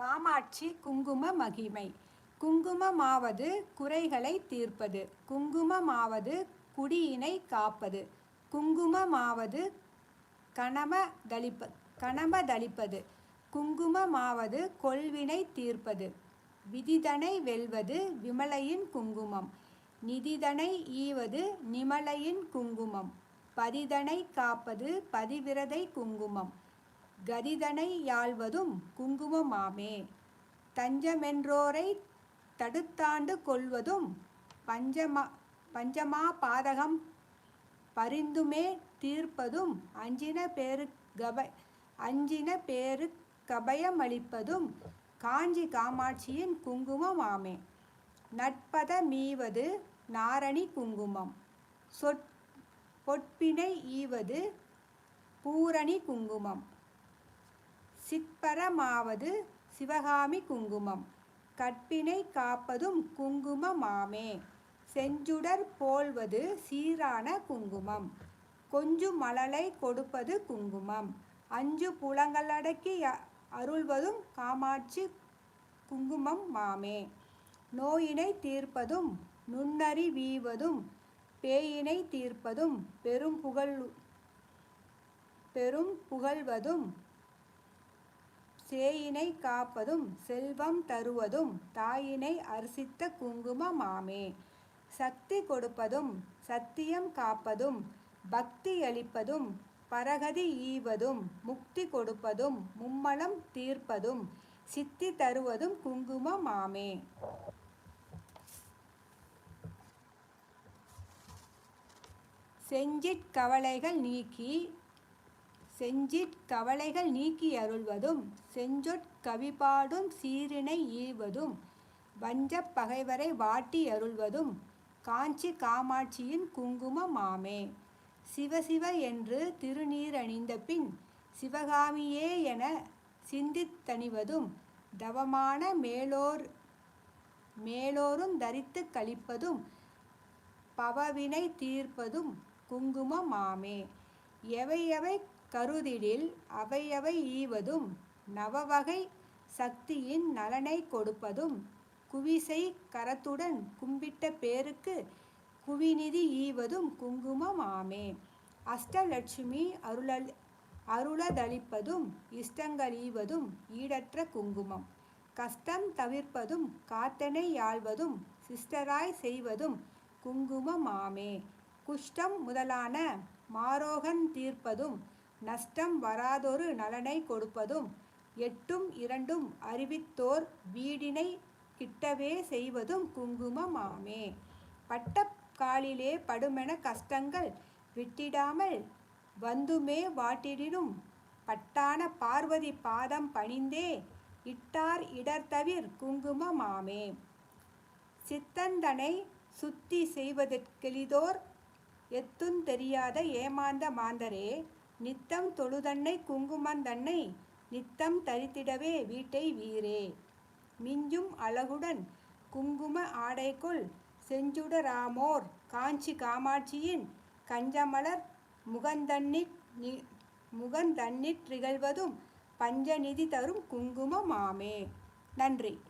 காமாட்சி குங்கும மகிமை. குங்குமமாவது குறைகளை தீர்ப்பது. குங்குமமாவது குடியினை காப்பது. குங்குமமாவது கணமதளிப்ப கணமதளிப்பது குங்குமமாவது கொள்வினை தீர்ப்பது. விதிதனை வெல்வது விமலையின் குங்குமம். நிதிதனை ஈவது நிமலையின் குங்குமம். பதிதனை காப்பது பதிவிரதை குங்குமம். கதிதனை யாழ்வதும் குங்குமமாமே. தஞ்சமென்றோரை தடுத்தாண்டு கொள்வதும் பஞ்சமா பஞ்சமா பாதகம் பரிந்துமே தீர்ப்பதும் அஞ்சின பேரு கப அஞ்சின பேரு கபயமளிப்பதும் காஞ்சி காமாட்சியின் குங்குமமாமே. நட்பத மீவது நாரணி குங்குமம். சொற் பொற்பினை ஈவது பூரணி குங்குமம். சிற்பரமாவது சிவகாமி குங்குமம். கற்பினை காப்பதும் குங்குமமாமே. செஞ்சுடர் போல்வது சீரான குங்குமம். கொஞ்சு மலலை கொடுப்பது குங்குமம். அஞ்சு புலங்களடக்கி அ- அருள்வதும் காமாட்சி குங்குமம் மாமே நோயினை தீர்ப்பதும் நுண்ணறி வீவதும் பேயினை தீர்ப்பதும் பெரும் புகழ் பெரும் புகழ்வதும் சேயினை காப்பதும் செல்வம் தருவதும் தாயினை அர்சித்த குங்குமமாமே. சக்தி கொடுப்பதும் சத்தியம் காப்பதும் பக்தி அளிப்பதும் பரகதி ஈவதும் முக்தி கொடுப்பதும் மும்மலம் தீர்ப்பதும் சித்தி தருவதும் குங்குமமாமே. செஞ்சிற் கவலைகள் நீக்கி செஞ்சிற் கவலைகள் நீக்கி அருள்வதும் செஞ்சொற் கவிபாடும் சீரினை ஈவதும் வஞ்சப் பகைவரை வாட்டி அருள்வதும் காஞ்சி காமாட்சியின் குங்குமமாமே சிவசிவ என்று திருநீரணிந்த பின் சிவகாமியே என சிந்தித்தணிவதும் தவமான மேலோர் மேலோரும் தரித்து கழிப்பதும் பவவினை தீர்ப்பதும் குங்குமமாமே எவையவை கருதிடில் அவையவை ஈவதும் நவவகை சக்தியின் நலனை கொடுப்பதும் குவிசை கரத்துடன் கும்பிட்ட பேருக்கு குவிநிதி ஈவதும் குங்குமமாமே அஷ்டலட்சுமி அருளல் அருளதளிப்பதும் இஷ்டங்கள் ஈவதும் ஈடற்ற குங்குமம். கஷ்டம் தவிர்ப்பதும் காத்தனை யாழ்வதும் சிஸ்டராய் செய்வதும் குங்குமம் ஆமே. குஷ்டம் முதலான மாரோகன் தீர்ப்பதும் நஷ்டம் வராதொரு நலனை கொடுப்பதும் எட்டும் இரண்டும் அறிவித்தோர் வீடினை கிட்டவே செய்வதும் குங்குமமாமே. பட்ட காலிலே படுமென கஷ்டங்கள் விட்டிடாமல் வந்துமே வாட்டிடினும் பட்டான பார்வதி பாதம் பணிந்தே இட்டார் இடர்தவிர் குங்குமமாமே. சித்தந்தனை சுத்தி செய்வதற்கெளிதோர் எத்தும் தெரியாத ஏமாந்த மாந்தரே நித்தம் தொழுதன்னை குங்குமந்தன்னை நித்தம் தரித்திடவே வீட்டை வீரே. மிஞ்சும் அழகுடன் குங்கும ஆடைக்குள் செஞ்சுடராமோர் காஞ்சி காமாட்சியின் கஞ்சமலர் முகந்தன்னிற் நி- முகந்தன்னிற் திகழ்வதும் பஞ்சநிதி தரும் குங்குமமாமே. நன்றி.